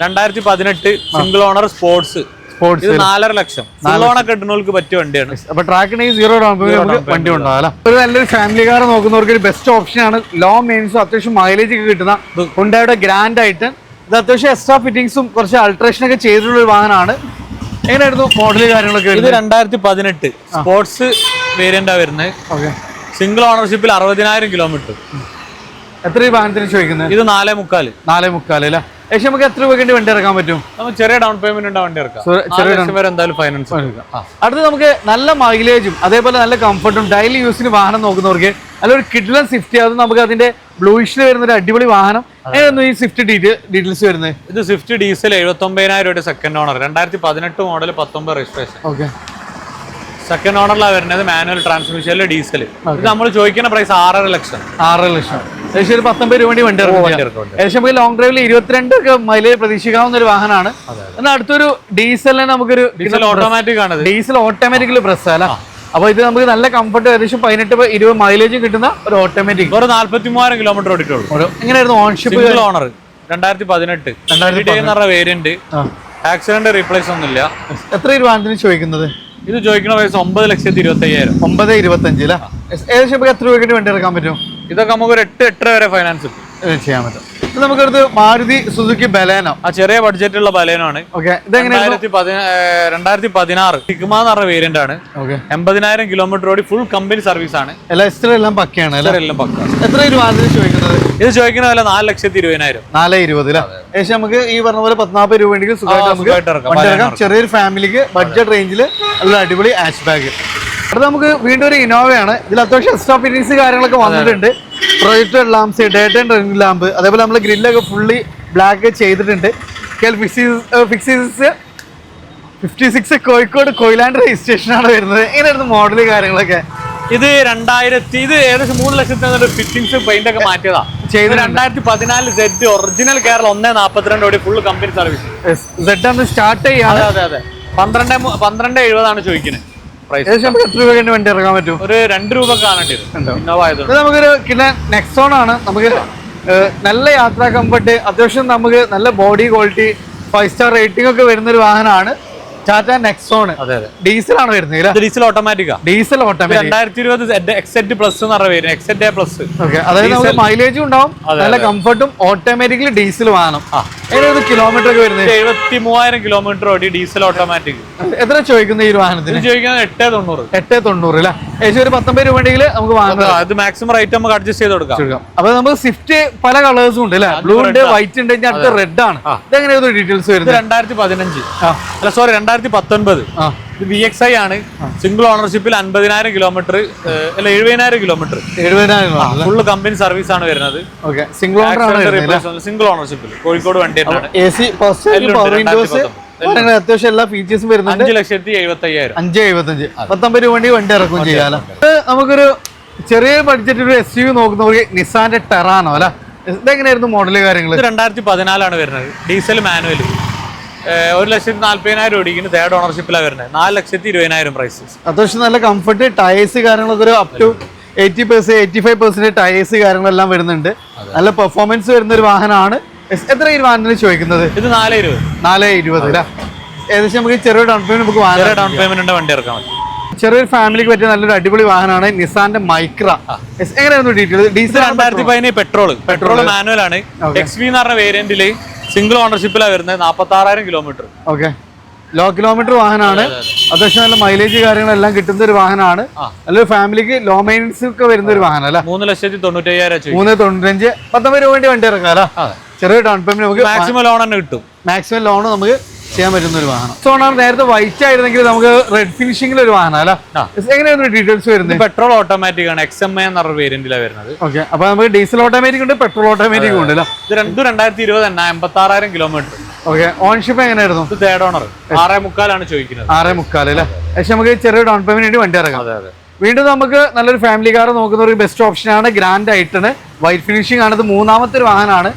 രണ്ടായിരത്തി പതിനെട്ട് സിംഗിൾ ഓണർ സ്പോർട്സ് സ്പോർട്സ് നാലര ലക്ഷം. ലോണൊക്കെ ഇടുന്നവർക്ക് പറ്റിയ വണ്ടിയാണ്. അപ്പൊ ട്രാക്കിന് സീറോ ഡൗൺ പേയ്മെന്റ് നമുക്ക് വണ്ടി ഉണ്ടാവും അല്ലേ ഒരു നല്ലൊരു ഫാമിലി കാർ നോക്കുന്നവർക്ക് ഒരു ബെസ്റ്റ് ഓപ്ഷൻ ആണ്. ലോ മെയിൻസും അത്യാവശ്യം മൈലേജ് ഒക്കെ കിട്ടുന്ന ഹുണ്ടായുടെ ഗ്രാൻഡ് ആയിട്ട്. ഇത് അത്യാവശ്യം എക്സ്ട്രാ ഫിറ്റിംഗ്സും കുറച്ച് അൾട്രേഷൻ ഒക്കെ ചെയ്തിട്ടുള്ള ഒരു വാഹനമാണ്. എങ്ങനെയായിരുന്നു മോഡൽ കാര്യങ്ങളൊക്കെ ഇത് രണ്ടായിരത്തി പതിനെട്ട് സ്പോർട്സ് വേരിയന്റാ വരുന്നത് ഓക്കെ സിംഗിൾ ഓണർഷിപ്പിൽ അറുപതിനായിരം കിലോമീറ്റർ എത്ര ഈ വാഹനത്തിന് ചോദിക്കുന്നത്? ഇത് നാലേ മുക്കാൽ. നാലേ മുക്കാൽ അല്ലേ? ഏകദേശം നമുക്ക് എത്ര രൂപയ്ക്ക് വണ്ടി ഇറക്കാൻ പറ്റും? നമുക്ക് ചെറിയ ഡൗൺ പേയ്മെന്റ് ഉണ്ട് വണ്ടി ഇറക്കാം. ചെറിയ- നാല് ലക്ഷം വരെ എന്തായാലും ഫൈനാൻസ് അടുത്ത് നമുക്ക് നല്ല മൈലേജും അതേപോലെ നല്ല കംഫർട്ടും ഡെയിലി യൂസിന് വാഹനം നോക്കുന്നവർക്ക് നല്ലൊരു കിഡ്ലൻ സ്വിഫ്റ്റ് അത് നമുക്ക് അതിന്റെ ബ്ലൂയിഷിൽ വരുന്ന ഒരു അടിപൊളി വാഹനം. ഏതായിരുന്നു ഈ സ്വിഫ്റ്റ് ഡീറ്റെയിൽസ് വരുന്നത്? ഇത് സ്വിഫ്റ്റ് ഡീസൽ എഴുപത്തി ഒമ്പതിനായിരം രൂപയുടെ സെക്കൻഡ് ഓണർ രണ്ടായിരത്തി പതിനെട്ട് മോഡൽ പത്തൊമ്പത് രജിസ്ട്രേഷൻ ഓക്കെ സെക്കൻഡ് ഓണറിലാണ് വരുന്നത് മാനുവൽ ട്രാൻസ്മിഷനിൽ ഡീസൽ ഇത് നമ്മൾ ചോദിക്കുന്ന പ്രൈസ് ആറര ലക്ഷം. ആറര ലക്ഷം. ഏകദേശം ഒരു പത്തൊമ്പത് രൂപ വണ്ടി വണ്ടി ഏകദേശം നമുക്ക് ലോങ് ഡ്രൈവിൽ ഇരുപത്തിരണ്ട് ഒക്കെ മൈലേജ് പ്രതീക്ഷിക്കാവുന്ന ഒരു വാഹനമാണ് എന്നാൽ അടുത്തൊരു ഡീസലിനെ നമുക്കൊരു ഡീസൽ ഓട്ടോമാറ്റിക് ആണ് ഡീസൽ ഓട്ടോമാറ്റിക്കലി പ്രസ് അല്ല? അപ്പൊ ഇത് നമുക്ക് നല്ല കംഫർട്ട് ഏകദേശം പതിനെട്ട് ഇരുപത് മൈലേജ് കിട്ടുന്ന ഒരു ഓട്ടോമാറ്റിക് ഒരു നാല്പത്തി മൂവായിരം കിലോമീറ്റർ ഓടിയിട്ടുള്ളൂ എങ്ങനെയായിരുന്നു ഓൺഷിപ്പ് ഓണർ രണ്ടായിരത്തി പതിനെട്ട് രണ്ടായിരത്തി വേരിയന്റ് ആക്സിഡന്റ് റീപ്ലേസ് ഒന്നുമില്ല. എത്ര രൂപ വാഹനത്തിന് ചോദിക്കുന്നത്? ഇത് ചോദിക്കുന്ന പൈസ ഒമ്പത് ലക്ഷത്തി ഇരുപത്തി അയ്യായിരം ഒമ്പത് ഇരുപത്തഞ്ചില്ല ഏകദേശം എത്ര രൂപയ്ക്ക് വേണ്ടി എടുക്കാൻ പറ്റും? ഇതൊക്കെ നമുക്ക് ഒരു എട്ട് എട്ടര വരെ ഫൈനാൻസ് ചെയ്യാൻ പറ്റും. നമുക്കടുത്ത് മാരുതി സുസുക്കി ബലേനോ. ആ ചെറിയ ബഡ്ജറ്റുള്ള ബലേനാണ്. ഓക്കെ ഇതെങ്ങനെയായിരുന്നു? രണ്ടായിരത്തി പതിന രണ്ടായിരത്തി പതിനാറ് സിഗ്മ എന്ന് പറഞ്ഞ വേരിയന്റ് ആണ്. എൺപതിനായിരം കിലോമീറ്റർ ഓടി ഫുൾ കമ്പനി സർവീസ് ആണ്. എല്ലാം പക്കയാണ് എല്ലാം പക്ക. എത്ര രൂപ വാഹനത്തിന് ചോദിക്കുന്നത്? ഇത് ചോദിക്കുന്ന വില നാല് ലക്ഷത്തി ഇരുപതിനായിരം. നാല് ഇരുപത് ഏകദേശം നമുക്ക് ഈ പറഞ്ഞ പോലെ പത്നാൽപ്പത് രൂപ ഉണ്ടെങ്കിൽ സുഖമായിട്ട് നമുക്ക് ചെറിയൊരു ഫാമിലിക്ക് ബഡ്ജറ്റ് റേഞ്ചിൽ നല്ല അടിപൊളി ആഷ് ബാഗ് അടുത്ത നമുക്ക് വീണ്ടും ഒരു ഇനോവയാണ് ഇതിൽ അത്യാവശ്യം എക്സ്ട്രാ ഫിറ്റിംഗ്സ് കാര്യങ്ങളൊക്കെ വന്നിട്ടുണ്ട്. Projector lamps date and running lamp അതേപോലെ നമ്മൾ ഗ്രില്ലൊക്കെ ഫുള്ളി ബ്ലാക്ക് ചെയ്തിട്ടുണ്ട്. ഫിക്സീസ് fifty six Kozhikode Koyilandy registration ആണ് വരുന്നത്. എങ്ങനെയായിരുന്നു മോഡൽ കാര്യങ്ങളൊക്കെ. ഇത് രണ്ടായിരത്തി ഇത് ഏകദേശം മൂന്ന് ലക്ഷത്തി ഫിറ്റിംഗ്സ് പെയിന്റ് ഒക്കെ മാറ്റിയതാ. ചെയ്ത് രണ്ടായിരത്തി പതിനാല് സെഡ് ഒറിജിനൽ കേരള ഒന്നേ നാപ്പത്തിരണ്ട് കോടി full company service Z start ചെയ്യാതെ അതെ അതെ അതെ. പന്ത്രണ്ട് പന്ത്രണ്ട് എഴുപതാണ് ചോദിക്കുന്നത് പ്രൈസ് എത്ര രൂപ വണ്ടി ഇറക്കാൻ പറ്റും? ഒരു രണ്ട് രൂപ കാണേണ്ടി വരും. നമുക്കൊരു കിണ്ണ നെക്സോൺ ആണ്. നമുക്ക് നല്ല യാത്രാ കംഫർട്ട് അത്യാവശ്യം നമുക്ക് നല്ല body quality five star rating ഒക്കെ വരുന്ന ഒരു വാഹനമാണ്. ടാറ്റ നെക്സോൺ ആണ് വരുന്നത് ഡീസൽ ഓട്ടോമാറ്റിക്കാ. Diesel automatic. രണ്ടായിരത്തി ഇരുപത് എക്സെറ്റ് പ്ലസ് എന്ന് പറഞ്ഞ പേര് എക്സെറ്റ് പ്ലസ് അതായത് നമുക്ക് മൈലേജും ഉണ്ടാവും. നല്ല കംഫർട്ടും ഓട്ടോമാറ്റിക്കലി ഡീസൽ വാഹനം എങ്ങനെയാണ് കിലോമീറ്റർ ഒക്കെ വരുന്നത്? എഴുപത്തി മൂവായിരം കിലോമീറ്റർ ഓടി ഡീസൽ ഓട്ടോമാറ്റിക് എത്ര ചോദിക്കുന്ന ഈ വാഹനത്തിന്? ചോദിക്കുന്നത് എട്ട് തൊണ്ണൂറ്. എട്ട് തൊണ്ണൂറ് അല്ലേ? ഏകദേശം ഒരു പത്തൊമ്പത് രൂപ ഉണ്ടെങ്കിൽ നമുക്ക് വാങ്ങാം. അത് മാക്സിമം റേറ്റ് നമുക്ക് അഡ്ജസ്റ്റ് ചെയ്ത് കൊടുക്കാം. അപ്പൊ നമുക്ക് സ്വിഫ്റ്റ് പല കളേഴ്സും ഉണ്ട് അല്ലേ? ബ്ലൂ ഉണ്ട് വൈറ്റ് ഉണ്ട് അടുത്ത റെഡ് ആണ്. ഇതെങ്ങനെയായിരുന്നു ഡീറ്റെയിൽസ് വരുന്നത്? രണ്ടായിരത്തി പതിനഞ്ച്. അല്ല സോറി രണ്ടായിരത്തി പത്തൊൻപത്. ആ. ഇത് വി എക്സ് ഐ ആണ്. സിംഗിൾ ഓണർഷിപ്പിൽ അൻപതിനായിരം കിലോമീറ്റർ അല്ല എഴുപതിനായിരം കിലോമീറ്റർ എഴുപതിനായിരം ഫുള്ള് കമ്പനി സർവീസ് ആണ് വരുന്നത്. സിംഗിൾ സിംഗിൾ ഓണർഷിപ്പിൽ കോഴിക്കോട് വണ്ടി രണ്ടായിരത്തി അത്യാവശ്യം എല്ലാ ഫീച്ചേഴ്സും വരുന്നുണ്ട്. അഞ്ച് ലക്ഷത്തി എഴുപത്തി അയ്യായിരം അഞ്ച് എഴുപത്തഞ്ച്. പത്തൊമ്പത് രൂപ വണ്ടി വണ്ടി ഇറക്കും ചെയ്യാലോ. നമുക്കൊരു ചെറിയ ബഡ്ജറ്റ് ഒരു എസ് യു നോക്കുന്നവർക്ക് നിസാന്റെ ടെറാണോ അല്ല? ഇതെങ്ങനെയായിരുന്നു മോഡൽ കാര്യങ്ങൾ രണ്ടായിരത്തി പതിനാലാണ് വരുന്നത്. ഡീസൽ മാനുവൽ ഒരു ലക്ഷത്തി നാല്പതിനായിരം ഓടിക്കുന്നു തേർഡ് ഓണർഷിപ്പിലാണ് വരുന്നത്. നാല് ലക്ഷത്തി ഇരുപതിനായിരം പ്രൈസ് അത്യാവശ്യം നല്ല കംഫർട്ട് ടയേഴ്സ് കാര്യങ്ങളൊക്കെ ഒരു up to eighty percent eighty five percent tyres കാര്യങ്ങളെല്ലാം വരുന്നുണ്ട്. നല്ല പെർഫോമൻസ് വരുന്ന ഒരു വാഹനമാണ്. എത്ര ഈ വാഹനത്തിന് ചോദിക്കുന്നത്? ഇത് നാല് ഇരുപത്. നാല് ഇരുപത് അല്ലേ? ഏകദേശം നമുക്ക് ചെറിയ ഡൗൺ പേയ്മെന്റ് നമുക്ക് വാഹന ഡൗൺ പേയ്മെന്റ് വണ്ടി ഇറക്കാൻ പറ്റും. ചെറിയൊരു ഫാമിലിക്ക് പറ്റിയ നല്ലൊരു അടിപൊളി വാഹനമാണ് നിസാന്റെ മൈക്ര. എങ്ങനെയായിരുന്നു ഡീറ്റെയിൽ ഡീസൽ രണ്ടായിരത്തി പതിനേഴ് പെട്രോൾ പെട്രോൾ മാനുവൽ ആണ്. എക്സ് വി എന്ന് പറഞ്ഞ വേരിയന്റിൽ സിംഗിൾ ഓണർഷിപ്പിലാണ് വരുന്നത്. നാൽപ്പത്തി ആറായിരം കിലോമീറ്റർ ഓക്കെ ലോ കിലോമീറ്റർ വാഹനമാണ് അത്യാവശ്യം നല്ല മൈലേജ് കാര്യങ്ങളെല്ലാം കിട്ടുന്ന ഒരു വാഹനമാണ് നല്ലൊരു ഫാമിലിക്ക് ലോ മെയിൻസ് ഒക്കെ വരുന്ന ഒരു വാഹനം അല്ല മൂന്ന് ലക്ഷത്തി തൊണ്ണൂറ്റി അയ്യായിരം ചോദിക്കും. മൂന്ന് തൊണ്ണൂറ്റഞ്ച് പത്തൊമ്പത് രൂപ വേണ്ടി വണ്ടി ഇറക്കാം അല്ല? ചെറിയ ഡൗൺ പേയ്മെന്റ് നമുക്ക് മാക്സിമം ലോൺ തന്നെ കിട്ടും. മാക്സിമം ലോൺ നമുക്ക് ചെയ്യാൻ പറ്റുന്ന ഒരു വാഹനം. സോ ആണ് നേരത്തെ വൈറ്റ് ആയിരുന്നെങ്കിൽ നമുക്ക് റെഡ് ഫിനിഷിംഗിൽ ഒരു വാഹനം അല്ല? എങ്ങനെയാണ് ഡീറ്റെയിൽസ് വരുന്നത്? പെട്രോൾ ഓട്ടോമാറ്റിക് ആണ് എക്സ് എം ഐ എന്ന് വേരിയന്റിലാണ് വരുന്നത്. ഓക്കെ അപ്പൊ നമുക്ക് ഡീസൽ ഓട്ടോമാറ്റിക് ഉണ്ട് പെട്രോൾ ഓട്ടോമാറ്റിക് ഉണ്ട് ഇത് രണ്ടും രണ്ടായിരത്തി ഇരുപത് തന്നെ എൺപത്തി ആറായിരം കിലോമീറ്റർ ഓക്കെ ഓൺഷിപ്പ് എങ്ങനെയായിരുന്നു? ഇത് തേർഡ് ഓണർ ആറേ മുക്കാലാണ് ചോദിക്കുന്നത്. ആറേ മുക്കാൽ അല്ലേ? പക്ഷെ നമുക്ക് ചെറിയ ഡൗൺ പേയ്മെന്റ് വേണ്ടി വണ്ടി ഇറങ്ങാം അതെ അതെ. വീണ്ടും നമുക്ക് നല്ലൊരു ഫാമിലി കാർ നോക്കുന്ന ഒരു ബെസ്റ്റ് ഓപ്ഷനാണ് ആണ് ഗ്രാൻഡ് ഐട്ടണ് വൈറ്റ് ഫിനിഷിംഗ് ആണ് ഇത് മൂന്നാമത്തെ ഒരു വാഹനമാണ്.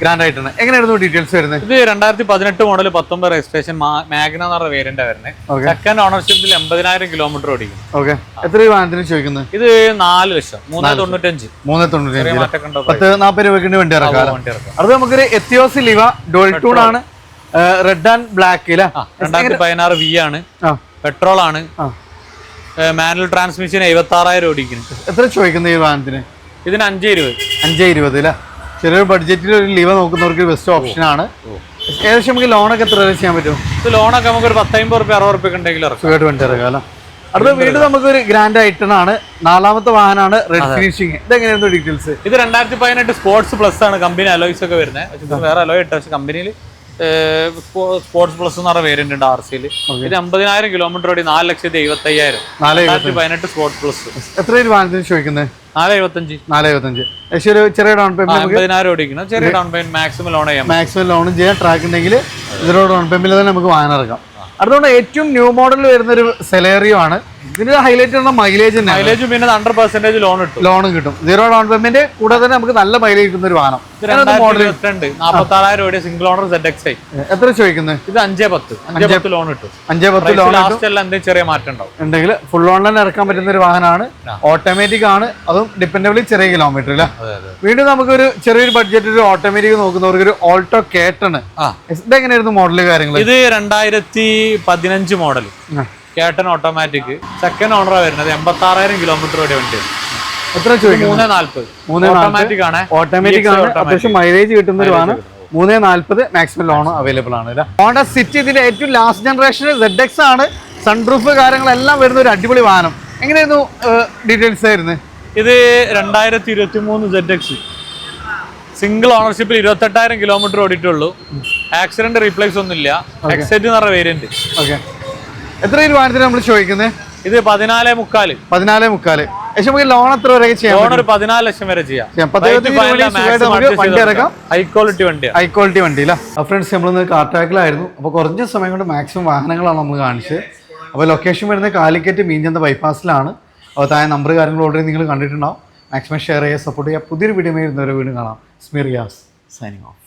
ഗ്രാൻഡ് എങ്ങനെയായിരുന്നു ഡീറ്റെയിൽസ് വരുന്നത്? ഇത് രണ്ടായിരത്തി പതിനെട്ട് മോഡൽ പത്തൊമ്പത് രജിസ്ട്രേഷൻ മാഗ്ന എന്ന് പറഞ്ഞ വേരിയന്റ് വരുന്നത്. സെക്കൻഡ് ഓണർഷിപ്പിൽ എൺപതിനായിരം കിലോമീറ്റർ ഓടിക്കും ഓക്കെ എത്ര വാഹനത്തിന് ചോദിക്കുന്നത്? ഇത് നാല് ലക്ഷം. മൂന്ന് തൊണ്ണൂറ്റഞ്ച്. മൂന്ന് തൊണ്ണൂറ്റി ചെറിയ അഞ്ച് മാറ്റമൊക്കെ ഉണ്ടോ? പത്ത് നാൽപ്പത് രൂപയ്ക്ക് വണ്ടി ഇറക്കാം? അടുത്ത നമുക്കൊരു എത്തിയോസ് ലിവ ഡോൾ ടൂൺ ആണ്. റെഡ് ആൻഡ് ബ്ലാക്ക് രണ്ടായിരത്തി പതിനാറ് വി ആണ്. പെട്രോൾ ആണ്. മാനുവൽ ട്രാൻസ്മിഷൻ എഴുപത്തി ആറായിരം ഓടിക്കുന്നു. എത്ര ചോദിക്കുന്നത് ഈ വാഹനത്തിന്? ഇതിന് അഞ്ചേ ഇരുപത്. അഞ്ചേ ഇരുപത് അല്ലേ ചെറിയൊരു ബഡ്ജറ്റിൽ ഒരു ലിവ നോക്കുന്നവർക്ക് ബെസ്റ്റ് ഓപ്ഷൻ ആണ്. ഏകദേശം നമുക്ക് ലോണൊക്കെ എത്ര വരെ ചെയ്യാൻ പറ്റും? ലോണൊക്കെ നമുക്ക് ഒരു പത്തമ്പത് റുപ്യ അറുപത് റുപ്യ ഉണ്ടെങ്കിൽ സുഖമായിട്ട് വേണ്ടി ഇറങ്ങാം അടുത്ത നമുക്ക് ഒരു ഗ്രാൻഡ് ഐറ്റൺ ആണ്. നാലാമത്തെ വാഹനമാണ് റെഡ് ഫിനിഷിംഗ് ഇതെങ്ങനെയായിരുന്നു ഡീറ്റെയിൽസ് ഇത് രണ്ടായിരത്തി പതിനെട്ട് സ്പോർട്സ് പ്ലസ് ആണ് കമ്പനി അലോയ്സ് ഒക്കെ വരുന്നത് പക്ഷെ വേറെ അലോയ് ഇട്ട പക്ഷെ കമ്പനിയിൽ സ്പോർട്സ് പ്ലസ് എന്ന് പറഞ്ഞ വേരിയന്റ് ഉണ്ട് ആർ സിയിൽ ഇത് അമ്പതിനായിരം കിലോമീറ്റർ ഓടി നാല് ലക്ഷത്തി എഴുപത്തി അയ്യായിരം രണ്ടായിരത്തി പതിനെട്ട് സ്പോർട്സ് പ്ലസ് എത്ര വാഹനത്തിന് ചോദിക്കുന്നത് നാല് എഴുപത്തഞ്ച് നാല് എഴുപത്തഞ്ച് ഏകദേശം ഒരു ചെറിയ ഡൗൺ പേയ്മെന്റ് നമുക്ക് അമ്പതിനായിരം ഓടിക്കണം. ചെറിയ ഡൗൺ പേയ്മെന്റ് മാക്സിമം ലോൺ ചെയ്യാം മാക്സിമം ലോൺ ചെയ്യാൻ ട്രാക്ക് ഉണ്ടെങ്കിൽ ഇതിലോ ഡൗൺ തന്നെ നമുക്ക് അതുകൊണ്ട് ഏറ്റവും ന്യൂ മോഡൽ വരുന്ന ഒരു സെലേറിയോ ആണ് ഇതിന്റെ ഹൈലൈറ്റ് ചെയ്യുന്ന മൈലേജ് തന്നെ മൈലേജും പിന്നെ ഹൺഡ്രഡ് പെർസെന്റേജ് ലോൺ കിട്ടും ലോണും കിട്ടും. സീറോ ഡൗൺ പേയ്മെന്റ് കൂടാതെ തന്നെ നമുക്ക് നല്ല മൈലേജ് കിട്ടുന്ന ഒരു വാഹനം. ഇത് രണ്ടായിരത്തി ഇരുപത്തിരണ്ട്. നാപ്പത്തി ആറായിരം single owner Z X I എത്ര ചോദിക്കുന്നത് ഇത് അഞ്ചേ പത്ത്. അഞ്ചേ പത്ത് ലോൺ കിട്ടും അഞ്ചേ പത്ത് ലോൺ ലാസ്റ്റ് എല്ലാം എന്തെങ്കിലും ചെറിയ മാറ്റം ഉണ്ടാവും. ഉണ്ടെങ്കിൽ ഫുൾ ഓൺലൈൻ ഇറക്കാൻ പറ്റുന്ന ഒരു വാഹനമാണ്. ഓട്ടോമാറ്റിക് ആണ്. അതും ഡിപ്പെൻഡബിളി ചെറിയ കിലോമീറ്റർ അല്ല വീണ്ടും നമുക്ക് വീണ്ടും നമുക്കൊരു ചെറിയൊരു ബഡ്ജറ്റ് ഒരു ഓട്ടോമാറ്റിക് നോക്കുന്നവർക്ക് ഒരു ഓൾട്ടോ കേട്ടണ് ഇതെങ്ങനെയായിരുന്നു മോഡൽ കാര്യങ്ങൾ ഇത് രണ്ടായിരത്തി പതിനഞ്ച് മോഡൽ കേട്ടൻ ഓട്ടോമാറ്റിക് സെക്കൻഡ് ഓണറാണ് വരുന്നത് എൺപത്തി ആറായിരം കിലോമീറ്റർ വരെ വണ്ടി. എത്ര മൂന്ന് നാല്പത് മൂന്ന് ഓട്ടോമാറ്റിക് ആണ്. ഓട്ടോമാറ്റിക് ആണ്. അത്യാവശ്യം മൈലേജ് കിട്ടുന്ന ഒരു വാഹനം മൂന്ന് നാല്പത് മാക്സിമം ലോൺ അവൈലബിൾ ആണ് ഹോണ്ട സിറ്റി ഇതിന്റെ ഏറ്റവും ലാസ്റ്റ് ജനറേഷൻ സെഡ് എക്സ് ആണ്. സൺറൂഫ് കാര്യങ്ങളെല്ലാം വരുന്ന ഒരു അടിപൊളി വാഹനം. എങ്ങനെയായിരുന്നു ഡീറ്റെയിൽസ് ആയിരുന്നു? ഇത് രണ്ടായിരത്തി ഇരുപത്തി മൂന്ന് സെഡ് എക്സ് സിംഗിൾ ഓണർഷിപ്പിൽ ഇരുപത്തെട്ടായിരം കിലോമീറ്റർ ഓടിയിട്ടുള്ളൂ. ആക്സിഡന്റ് റീപ്ലേസ് ഒന്നുമില്ല. എക്സൈറ്റ് എന്ന് പറഞ്ഞ വേരിയന്റ് ഓക്കെ എത്ര ഈ നമ്മൾ ചോദിക്കുന്നത് ഇത് പതിനാല് മുക്കാൽ. പതിനാല് മുക്കാൽ. നമുക്ക് ലോൺ എത്ര വരെ ചെയ്യാം ലോൺ ഒരു പതിനാല് ലക്ഷം വരെ ചെയ്യാം. വണ്ടി ഇറക്കാം. ഹൈ ക്വാളിറ്റി വണ്ടി ഹൈ ക്വാളിറ്റി വണ്ടി അല്ല ഫ്രണ്ട്സ് നമ്മളിന്ന് കാർട്ടാക്കിലായിരുന്നു അപ്പോൾ കുറഞ്ഞ സമയം കൊണ്ട് മാക്സിമം വാഹനങ്ങളാണ് നമ്മൾ കാണിച്ചത്. അപ്പോൾ ലൊക്കേഷൻ വരുന്നത് കാലിക്കറ്റ് മീൻചന്ത ബൈപ്പാസിലാണ് അപ്പോൾ താഴെ നമ്പർ കാര്യങ്ങൾ ഓൾറെഡി നിങ്ങൾ കണ്ടിട്ടുണ്ടാവും. മാക്സിമം ഷെയർ ചെയ്യുക സപ്പോർട്ട് ചെയ്യുക പുതിയൊരു വീഡിയോ ഒരു വീട് കാണാം. സ്മിറിയാസ് സൈനിങ് ഓഫ്